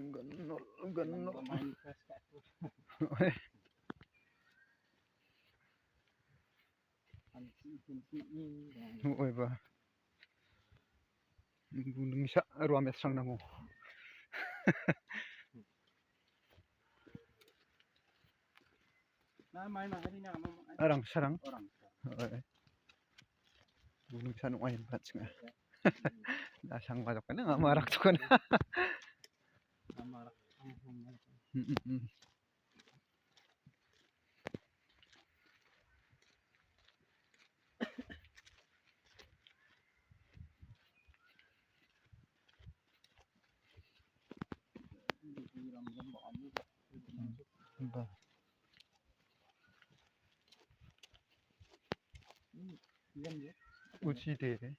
Ito. Pansin-pansin. Oo ba? Gunung isa, ruamet sang namo. Arang sarang. Orang. Oo. Gunung sa nung ayun bats nga. Nasang malak ka na nga, marak to ka na. 음, 음, 음. उसी दे रहे